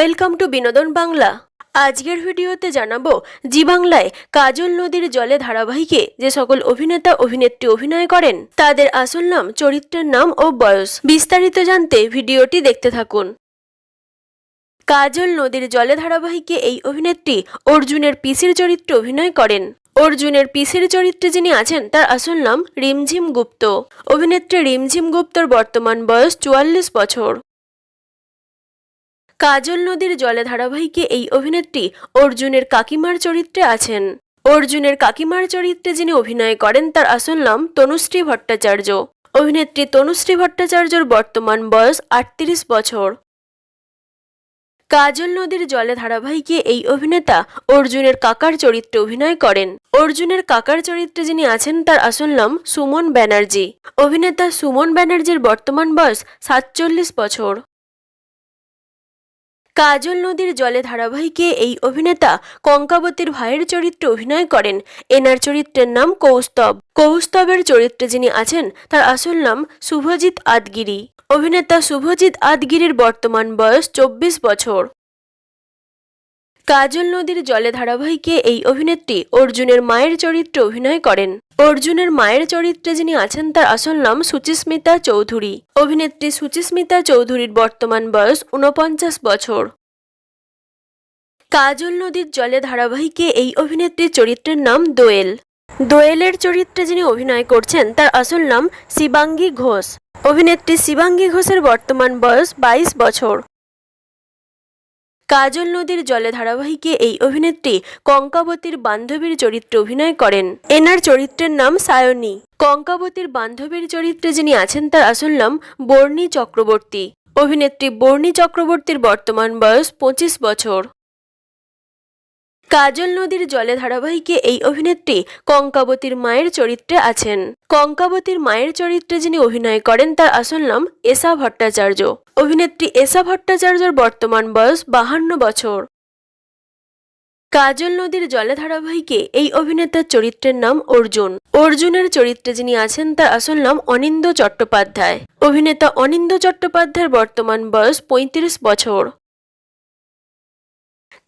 Welcome to বিনোদন বাংলা আজকের ভিডিওতে জানাব, জি বাংলায় কাজল নদীর জলে ধারাবাহিকে যে সকল অভিনেতা, অভিনেত্রী, অভিনয় করেন, তাদের আসল নাম, চরিত্রের নাম ও বয়স, বিস্তারিত জানতে ভিডিওটি দেখতে থাকুন। কাজল নদীর জলে ধারাবাহিকে এই অভিনেত্রী অর্জুনের পিসির চরিত্রে অভিনয় করেন। অর্জুনের পিসির চরিত্রে যিনি আছেন, তার আসল নাম রিমঝিম গুপ্ত। অভিনেত্রী রিমঝিম গুপ্তর বর্তমান বয়স চুয়াল্লিশ বছর। কাজল নদীর জলে ধারাবাহিকে এই অভিনেত্রী অর্জুনের কাকিমার চরিত্রে আছেন। অর্জুনের কাকিমার চরিত্রে যিনি অভিনয় করেন, তার আসল নাম তনুশ্রী ভট্টাচার্য। অভিনেত্রী তনুশ্রী ভট্টাচার্যর বর্তমান বয়স আটত্রিশ বছর। কাজল নদীর জলে ধারাবাহিকে এই অভিনেতা অর্জুনের কাকার চরিত্রে অভিনয় করেন। অর্জুনের কাকার চরিত্রে যিনি আছেন, তার আসল নাম সুমন ব্যানার্জি। অভিনেতা সুমন ব্যানার্জির বর্তমান বয়স সাতচল্লিশ বছর। কাজল নদীর জলে ধারাবাহিকে এই অভিনেতা কঙ্কাবতীর ভাইয়ের চরিত্রে অভিনয় করেন। এনার চরিত্রের নাম কৌস্তব। কৌস্তবের চরিত্রে যিনি আছেন, তার আসল নাম শুভজিৎ আদগিরি। অভিনেতা শুভজিৎ আদগিরির বর্তমান বয়স চব্বিশ বছর। কাজল নদীর জলে ধারাবাহিকে এই অভিনেত্রী অর্জুনের মায়ের চরিত্রে অভিনয় করেন। অর্জুনের মায়ের চরিত্রে যিনি আছেন তার আসল নাম সুচিস্মিতা চৌধুরী। অভিনেত্রী সুচিস্মিতা চৌধুরীর বর্তমান বয়স উনপঞ্চাশ বছর। কাজল নদীর জলে ধারাবাহিকে এই অভিনেত্রীর চরিত্রের নাম দোয়েল। দোয়েলের চরিত্রে যিনি অভিনয় করছেন, তার আসল নাম শিবাঙ্গী ঘোষ। অভিনেত্রী শিবাঙ্গী ঘোষের বর্তমান বয়স বাইশ বছর। কাজল নদীর জলে ধারাবাহিকে এই অভিনেত্রী কঙ্কাবতীর বান্ধবীর চরিত্রে অভিনয় করেন। এনার চরিত্রের নাম সায়নী। কঙ্কাবতীর বান্ধবীর চরিত্রে যিনি আছেন, তার আসল নাম বর্ণী চক্রবর্তী। অভিনেত্রী বর্ণী চক্রবর্তীর বর্তমান বয়স পঁচিশ বছর। কাজল নদীর জলে ধারাবাহিকে এই অভিনেত্রী কঙ্কাবতীর মায়ের চরিত্রে আছেন। কঙ্কাবতীর মায়ের চরিত্রে যিনি অভিনয় করেন, তার আসল নাম এসা ভট্টাচার্য। অভিনেত্রী এসা ভট্টাচার্যর বর্তমান বয়স বাহান্ন বছর। কাজল নদীর জলে ধারাবাহিকে এই অভিনেতার চরিত্রের নাম অর্জুন। অর্জুনের চরিত্রে যিনি আছেন, তার আসল নাম অনিন্দ চট্টোপাধ্যায়। অভিনেতা অনিন্দ চট্টোপাধ্যায়ের বর্তমান বয়স পঁয়ত্রিশ বছর।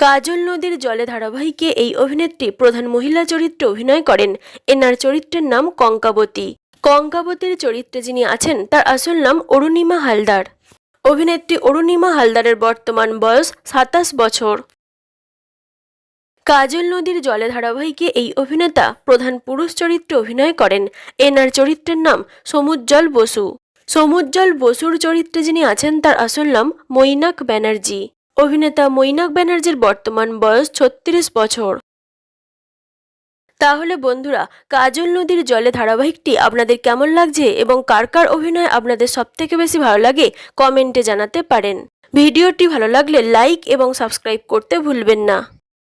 কাজল নদীর জলে ধারাবাহিকে এই অভিনেত্রী প্রধান মহিলা চরিত্রে অভিনয় করেন। এনার চরিত্রের নাম কঙ্কাবতী। কঙ্কাবতীর চরিত্রে যিনি আছেন, তার আসল নাম অরুণিমা হালদার। অভিনেত্রী অরুণিমা হালদারের বর্তমান বয়স সাতাশ বছর। কাজল নদীর জলে ধারাবাহিকে এই অভিনেতা প্রধান পুরুষ চরিত্রে অভিনয় করেন। এনার চরিত্রের নাম সমুজ্জ্বল বসু। সমুজ্জ্বল বসুর চরিত্রে যিনি আছেন, তার আসল নাম মৈনাক ব্যানার্জি। অভিনেতা মৈনাক ব্যানার্জির বর্তমান বয়স ছত্রিশ বছর। তাহলে বন্ধুরা, কাজল নদীর জলে ধারাবাহিকটি আপনাদের কেমন লাগছে এবং কার কার অভিনয় আপনাদের সবথেকে বেশি ভালো লাগে, কমেন্টে জানাতে পারেন। ভিডিওটি ভালো লাগলে লাইক এবং সাবস্ক্রাইব করতে ভুলবেন না।